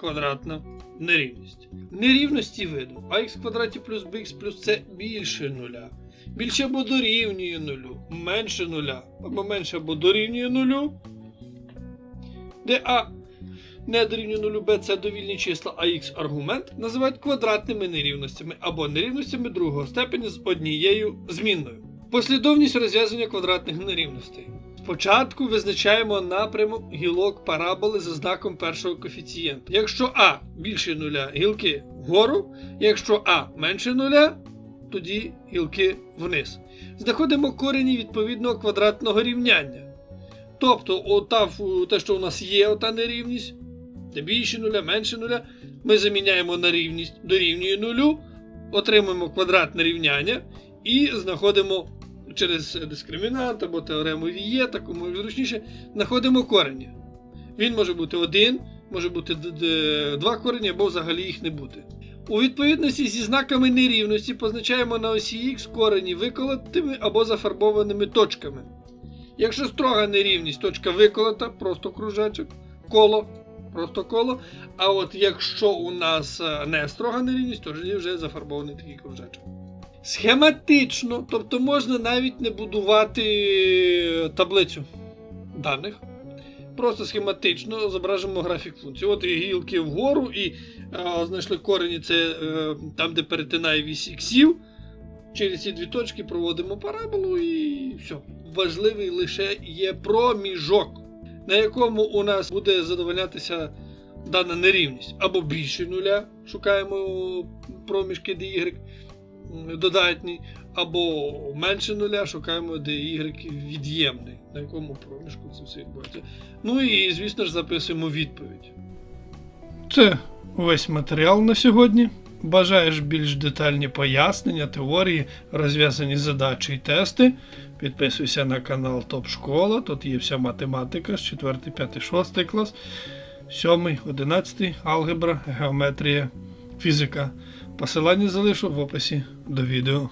квадратна нерівність. Нерівності виду ax в квадраті плюс bx плюс c більше нуля. Більше або дорівнює нулю, менше нуля, або менше або дорівнює нулю. Де А не дорівнює нулю, Б це довільні числа, а х аргумент називають квадратними нерівностями або нерівностями другого степеня з однією змінною. Послідовність розв'язання квадратних нерівностей. Спочатку визначаємо напрямок гілок параболи за знаком першого коефіцієнта. Якщо А більше нуля, гілки вгору, якщо А менше нуля, тоді гілки вниз. Знаходимо корені відповідного квадратного рівняння. Тобто, ота, те, що у нас є, ота нерівність, де більше нуля, менше нуля, ми заміняємо на рівність дорівнює нулю, отримуємо квадратне рівняння і знаходимо через дискримінант або теорему Віє, такому зручніше, знаходимо корені. Він може бути один, може бути два корені, або взагалі їх не бути. У відповідності зі знаками нерівності позначаємо на осі Х корені виколотими або зафарбованими точками. Якщо строга нерівність, точка виколота, просто кружечок, коло, просто коло. А от якщо у нас е, не строга нерівність, то вже зафарбований такий кружечок. Схематично, тобто можна навіть не будувати таблицю даних. Просто схематично зображимо графік функції. От і гілки вгору, і е, знайшли корені, це е, там, де перетинає вісь іксів. Через ці дві точки проводимо параболу і все. Важливий лише є проміжок, на якому у нас буде задовольнятися дана нерівність. Або більше нуля, шукаємо проміжки dy м, додатній, або менше нуля, шукаємо dy від'ємний, на якому проміжку це все відбувається. Ну і, звісно ж, записуємо відповідь. Це весь матеріал на сьогодні. Бажаєш більш детальні пояснення, теорії, розв'язані задачі і тести. Підписуйся на канал Топ Школа. Тут є вся математика з 4, 5, 6 клас, 7, 11, алгебра, геометрія, фізика. Посилання залишу в описі до відео.